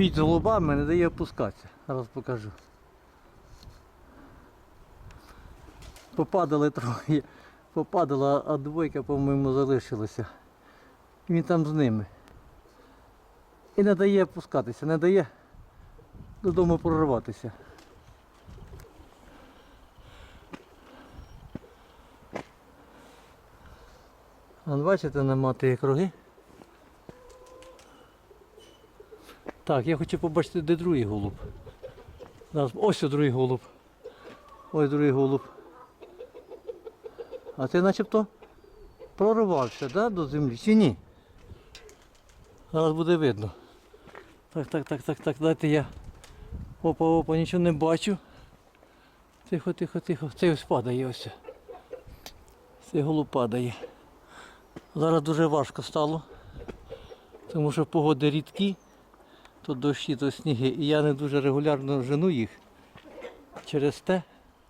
Стоїть з голубами, не дає опускатися. Зараз покажу. Попадали троє. Попадала, а двойка, по-моєму, залишилася. Він там з ними. І не дає опускатися, не дає додому прорватися. Бачите, нема тієї круги. Так, я хочу побачити, де другий голуб. Ось другий голуб. Ось другий голуб. А ти начебто проривався, да, до землі чи ні? Зараз буде видно. Так, так, так, так, так, дайте я. Опа, опа, нічого не бачу. Тихо, тихо, тихо. Цей ось падає ось. Цей голуб падає. Зараз дуже важко стало, тому що погоди рідкі, то дощі, то сніги. І я не дуже регулярно жену їх. Через те.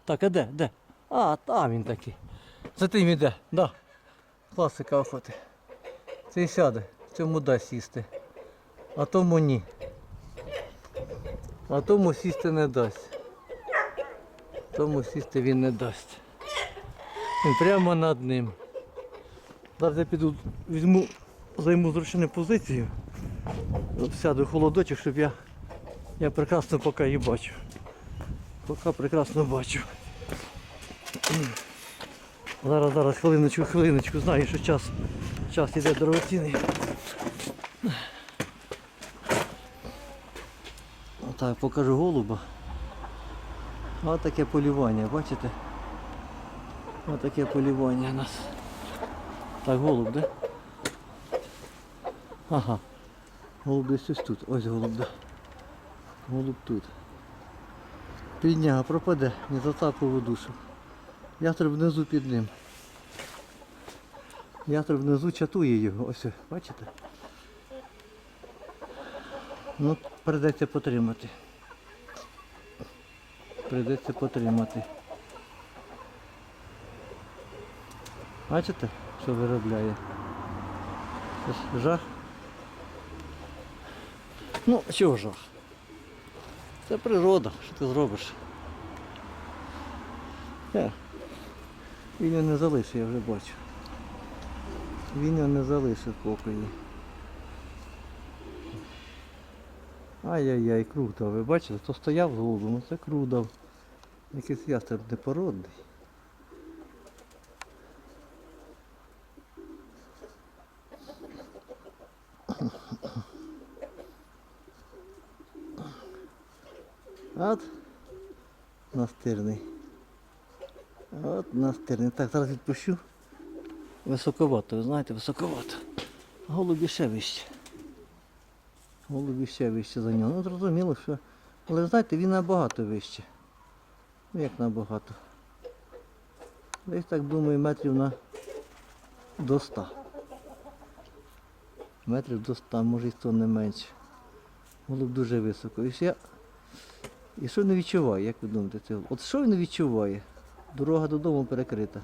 Так, а де? Де? А, там він такий. За тим іде, да. Класика охоти. Цей сяде, цьому дасть сісти. А тому ні. А тому сісти не дасть. Тому сісти він не дасть. Він прямо над ним. Зараз я піду, візьму, займу зручну позицію. От сяду холодочок, щоб я, я прекрасно поки її бачу. Поки прекрасно бачу. Зараз, зараз, хвилиночку, хвилиночку, знаю, що час, час іде дорогоцінний. Отак, покажу голуба. Ось таке полювання, бачите? Ось таке полювання у нас. Так, голуб, де? Ага. Голуб десь ось тут. Ось голуб, да. Голуб тут. Підняга пропаде, не затапливу душу. Ястреб внизу під ним. Ястреб внизу чатує його. Ось, бачите? Ну, придеться потримати. Придеться потримати. Бачите, що виробляє? Жах. Ну, чого жах? Це природа, що ти зробиш? Він його не залишив, я вже бачу. Він його не залишив покої. Ай-яй-яй, круг. Ви бачите, хто стояв з голубом, це круг. Якийсь ястреб непородний. От настирний. От настирний. Так, зараз відпущу. Високовато, ви знаєте, високовато. Голубі ще вище. Голубі ще вище за нього. Ну зрозуміло, що. Але знаєте, він набагато вище. Ну як набагато. Десь так думаю метрів на до 100. Метрів до 100, може і 100 не менше. Голуб дуже високо. І я і що не відчуває, як ви думаєте, це? От що він відчуває? Дорога додому перекрита.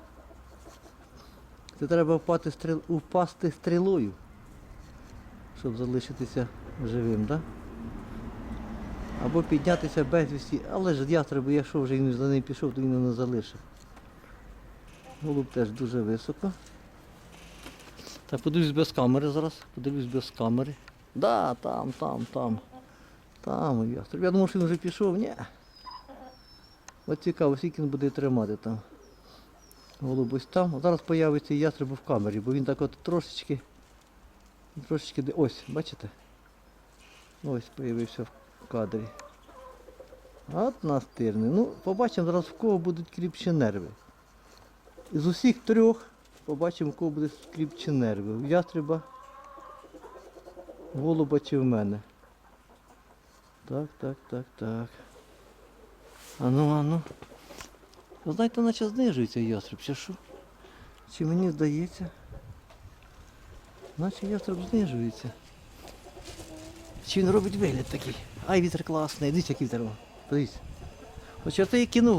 Це треба впасти, стріл... впасти стрілою, щоб залишитися живим, так? Да? Або піднятися безвісті, але ж ястребу, якщо вже він за ним пішов, то він його не залишив. Голуб теж дуже високо. Так, подивлюсь без камери зараз, подивлюсь без камери. Да, там, там, там. Там ястреб. Я думав, що він вже пішов. Ні. От цікаво, скільки він буде тримати там. Голуб ось там. Зараз з'явиться ястреб в камері, бо він так от трошечки. Трошечки де. Ось, бачите? Ось з'явився в кадрі. От настирний. Ну, побачимо зараз в кого будуть кріпчі нерви. Із усіх трьох побачимо, в кого будуть кріпчі нерви. У ястреба, голуба чи в мене. Так, так, так, так. Ану, ану. Ви знаєте, наче знижується ястреб, чи що? Чи мені здається? Наче ястреб знижується. Чи він робить вигляд такий? Ай, вітер класний, дивіться, який вітер. Подивіться. Я кинув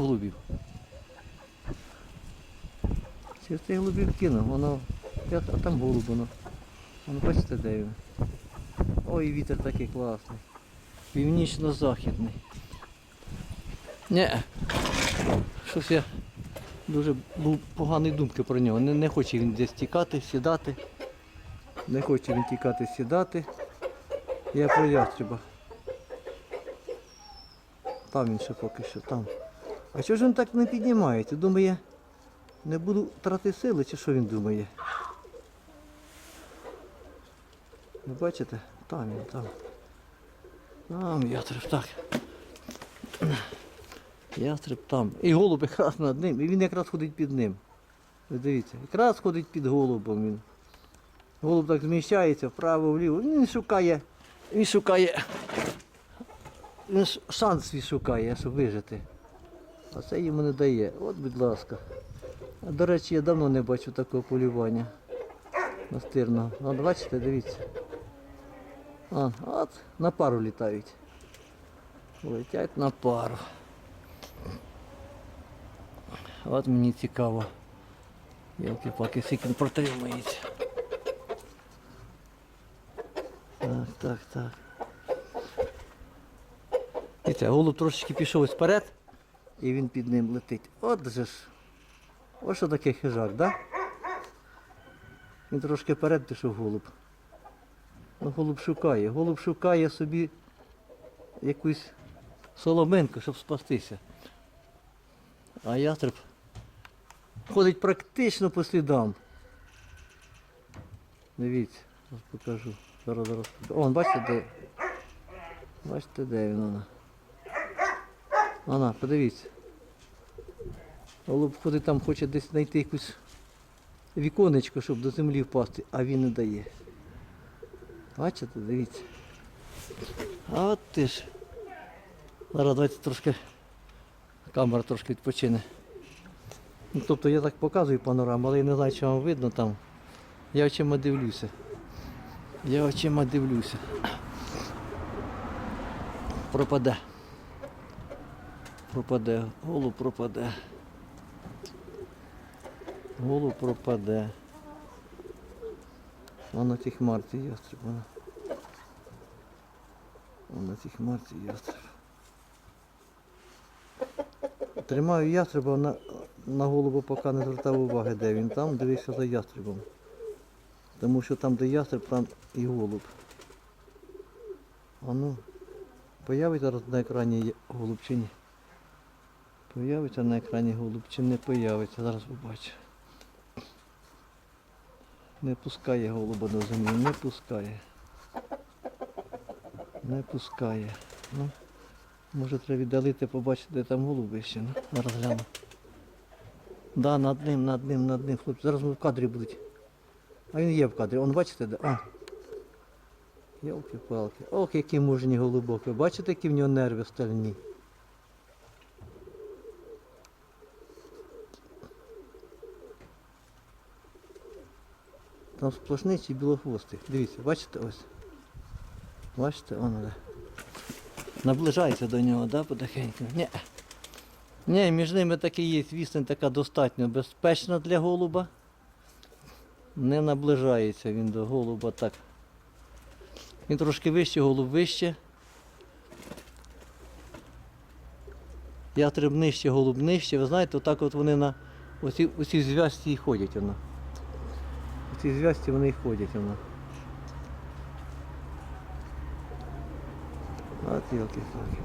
це я голубів кинув, воно. А там голуб воно. Воно бачите де він. Ой, вітер такий класний. Північно-західний. Ні. Щось я дуже був погані думки про нього. Не, не хоче він десь тікати, сідати. Не хоче він тікати, сідати. Я про ястреба. Там він ще поки що там. А чого ж він так не піднімається? Думає, не буду тратити сили, чи що він думає? Ви бачите? Там він, там. Там ястреб, так. Ястреб там. І голуб якраз над ним. І він якраз ходить під ним. Ви дивіться, якраз ходить під голубом він. Голуб так зміщається вправо, вліво. Він шукає. Він шукає. Він шанс свій шукає, щоб вижити. А це йому не дає. От, будь ласка. До речі, я давно не бачу такого полювання настирного. От бачите, дивіться. А, от на пару літають. Летять на пару. От мені цікаво. Ялки-палки, скільки він протримається. Так, так, так. Дивіться, голуб трошечки пішов вперед, і він під ним летить. От же ж. Ось що таке хижак, да? Він трошки вперед пішов голуб. Голуб шукає. Голуб шукає собі якусь соломинку, щоб спастися. А ястреб ходить практично по слідам. Дивіться, зараз покажу. Зараз, зараз. О, бачите, де? Бачите, де він вона? Вона, подивіться. Голуб ходить там, хоче десь знайти якусь віконечко, щоб до землі впасти, а він не дає. Бачите, дивіться. А от ти ж. Зараз давайте трошки камера трошки відпочине. Ну, тобто я так показую панораму, але я не знаю, чи вам видно там. Я очима дивлюся. Я очима дивлюся. Пропаде. Пропаде. Голуб пропаде. Голуб пропаде. А на тій хмарці ястреб. Вона. А на тій хмарці ястреб. Тримаю ястреба на, на голубу, поки не звертав уваги, де він там, дивився за ястребом. Тому що там, де ястреб, там і голуб. А ну, появиться зараз на екрані голуб чи ні? Появиться на екрані голуб чи не появиться, зараз побачу. Не пускає голуба до землі, не пускає. Не пускає. Ну, може треба віддалити, побачити, де там голуби ще. Ну, зараз гляну. Да, над ним, над ним, над ним, хлопці. Зараз ми в кадрі будуть. А він є в кадрі. Он бачите, де? А. Йолки-палки. Ох, які мужні голубок. Бачите, які в нього нерви стальні? Там сплошний чи білохвостий. Дивіться, бачите ось. Бачите, воно де. Наближається до нього, да, потихеньку? Ні. Ні, між ними таки є відстань така достатньо безпечна для голуба. Не наближається він до голуба так. Він трошки вище, голуб вище. Ястреб нижче, голуб нижче. Ви знаєте, отак от вони на оці, оці зв'язці і ходять воно. В цій зв'язці вони і ходять воно. От йолки палки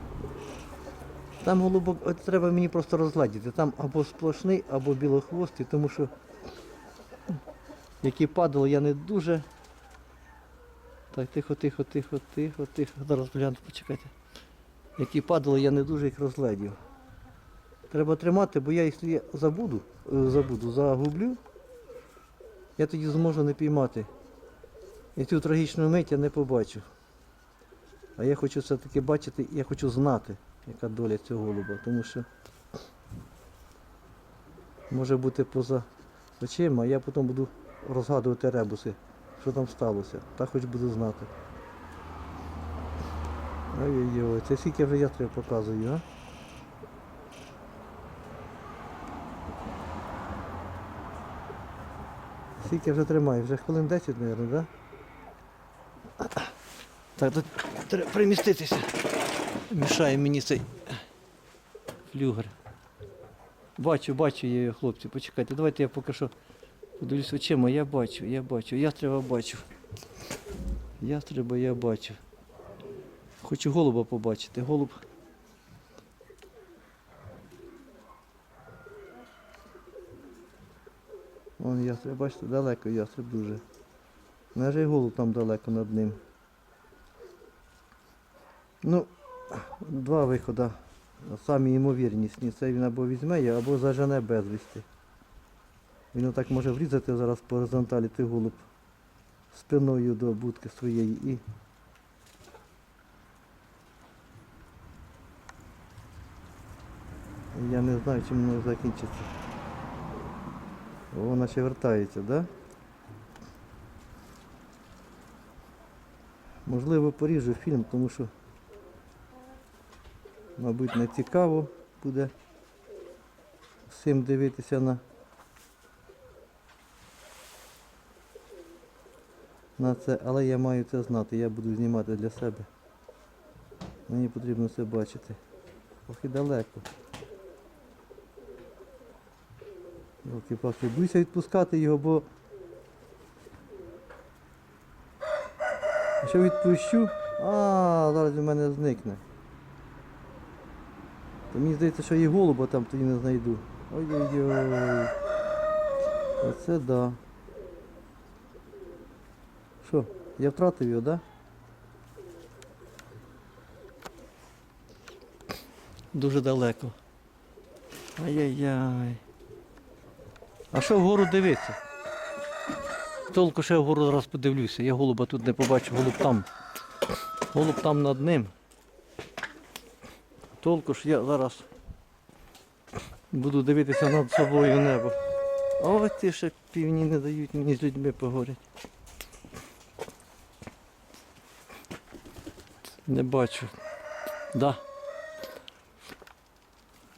Там голубок, от треба мені просто розгладити. Там або сплошний, або білохвостий, тому що які падали, я не дуже. Так, тихо, тихо, тихо, тихо, тихо. Зараз гляну, почекайте. Які падали, я не дуже їх розглядів. Треба тримати, бо я, якщо забуду, е, забуду, загублю, я тоді зможу не піймати. І цю трагічну мить я не побачу. А я хочу все-таки бачити, я хочу знати, яка доля цього голуба, тому що може бути поза очима, а я потім буду розгадувати ребуси, що там сталося. Так хоч буду знати. Ой-ой-ой, це скільки вже я тебе показую, а? Скільки вже тримаю? Вже хвилин 10, мабуть. Да? Так, тут треба приміститися. Мішає мені цей флюгер. Бачу, бачу я хлопці, почекайте. Давайте я поки що подивлюсь очима. Я бачу, я бачу, ястреба бачу. Ястреба я бачу. Хочу голуба побачити. Голуб. Вон ястреб, бачите, далеко ястреб дуже. Навіть і голуб там далеко над ним. Ну, два виходи. Самі ймовірнісні. Це він або візьме або зажене безвісти. Він отак може врізати зараз по горизонталі ти голуб спиною до будки своєї і. Я не знаю, чим воно закінчиться. О, наче вертається, так? Да? Можливо, поріжу фільм, тому що, мабуть, не цікаво буде всім дивитися на, на це, але я маю це знати, я буду знімати для себе. Мені потрібно це бачити. Трохи далеко. Руки паски. Боюся відпускати його, бо Якщо відпущу, а зараз він мене зникне. То мені здається, що і голуба там тоді не знайду. Ой-ой-ой. Оце да. Що, я втратив його, так? Да? Дуже далеко. Ай-яй-яй. А що вгору дивитися? Толку ще вгору зараз подивлюся. Я голуба тут не побачу, голуб там. Голуб там над ним. Толку ж я зараз буду дивитися над собою небо. О, ті ще півні не дають мені з людьми поговорити. Не бачу. Да.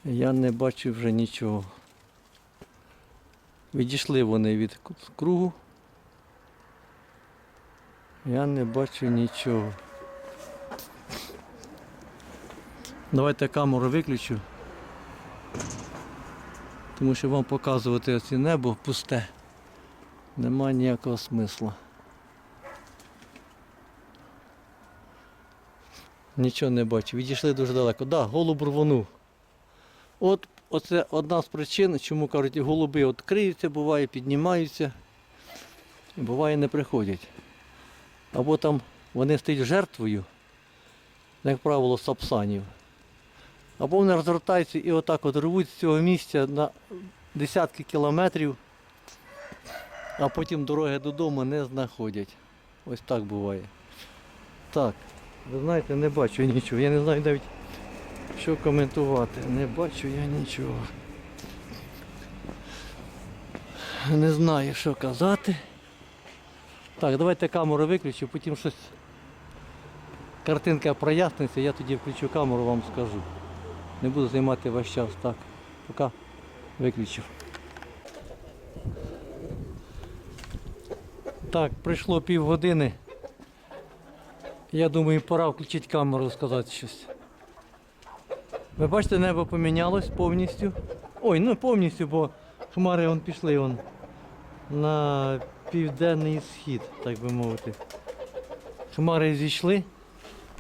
Я не бачу вже нічого. Відійшли вони від кругу. Я не бачу нічого. Давайте камеру виключу. Тому що вам показувати оце небо пусте. Нема ніякого смисла. Нічого не бачу. Відійшли дуже далеко. Так, да, голуб рвонув. От оце одна з причин, чому кажуть, голуби от криються, буває, піднімаються, буває не приходять. Або там вони стають жертвою, як правило, сапсанів. Або вони розвертаються і отак от рвуть з цього місця на десятки кілометрів, а потім дороги додому не знаходять. Ось так буває. Так, ви знаєте, не бачу нічого. Я не знаю навіть, що коментувати. Не бачу я нічого. Не знаю, що казати. Так, давайте камеру виключу, потім щось. Картинка проясниться, я тоді включу камеру, вам скажу. Не буду займати ваш час. Так, поки виключив. Так, пройшло півгодини. Я думаю, пора включити камеру, сказати щось. Ви бачите, небо помінялось повністю. Ой, ну повністю, бо хмари вон пішли вон на південний схід, так би мовити. Хмари зійшли.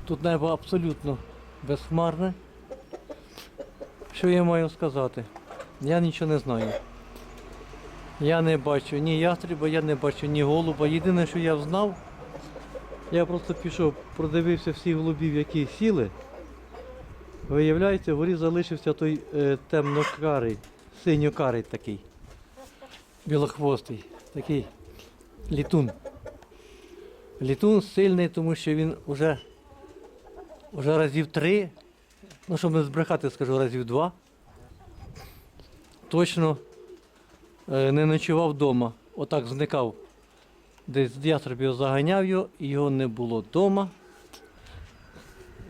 Тут небо абсолютно безхмарне. Що я маю сказати? Я нічого не знаю. Я не бачу ні ястреба, я не бачу ні голуба. Єдине, що я знав, я просто пішов, продивився всіх голубів, які сіли. Виявляється, вгорі залишився той е, темнокарий, синьокарий такий. Білохвостий, такий літун. Літун сильний, тому що він вже, вже разів три, ну щоб не збрехати, скажу разів два. Точно е, не ночував вдома. Отак зникав. Десь з ястребів заганяв його і його не було вдома.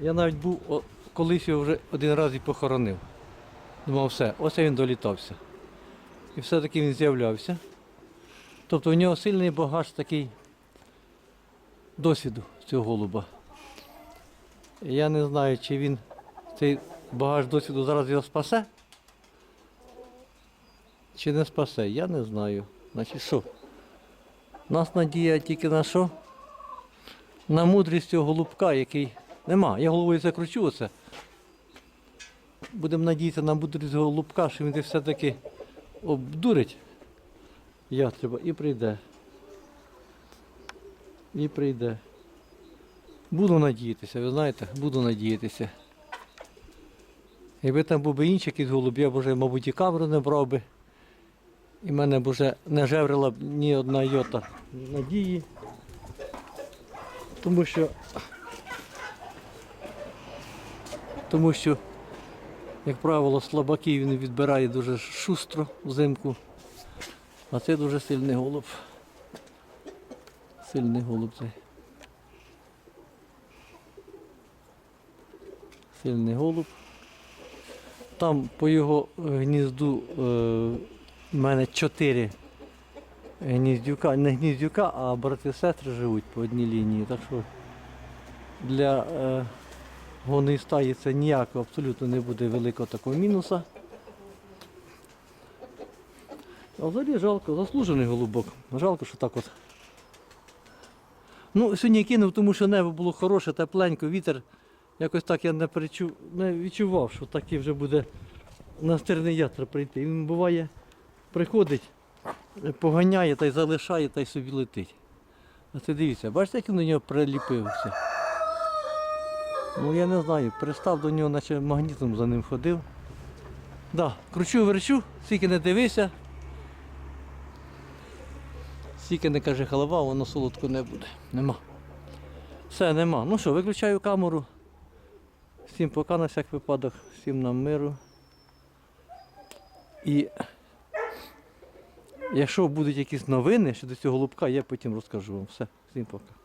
Я навіть був колись його вже один раз і похоронив. Думав, все, ось він долітався. І все-таки він з'являвся. Тобто у нього сильний багаж такий досвіду цього голуба. Я не знаю, чи він цей багаж досвіду зараз його спасе. Чи не спасе, я не знаю. Значить що? Нас надія тільки на що? На мудрість цього голубка, який нема. Я головою закручу оце. Будемо надіятися на мудрість голубка, що він десь все-таки обдурить ястреба і прийде. І прийде. Буду надіятися, ви знаєте, буду надіятися. Якби там був би інший якийсь голуб, я б вже, мабуть, і камеру не брав би. І мене б вже не жеврила б ні одна йота надії. Тому що. Тому що, як правило, слабаків він відбирає дуже шустро взимку. А це дуже сильний голуб. Сильний голуб цей. Сильний голуб. Там по його е, гнізду е, в мене чотири гніздюка, не гніздюка, а брати сестри живуть по одній лінії. Так що для стаї це ніякого абсолютно не буде великого такого мінуса. А взагалі жалко, заслужений голубок. Жалко, що так от. Ну, сьогодні кинув, тому що небо було хороше, тепленько, вітер. Якось так я не перечув, не відчував, що такий вже буде настирний ятр прийти. Він буває, приходить, поганяє та й залишає, та й собі летить. А це дивіться, бачите, як він до нього приліпився? Ну я не знаю, пристав до нього, наче магнітом за ним ходив. Да, кручу, верчу, скільки не дивися. Скільки не каже голова, воно солодко не буде. Нема. Все, нема. Ну що, виключаю камеру. Всім пока на всяк випадок, всім нам миру. І якщо будуть якісь новини щодо цього голубка, я потім розкажу вам. Все, всім пока.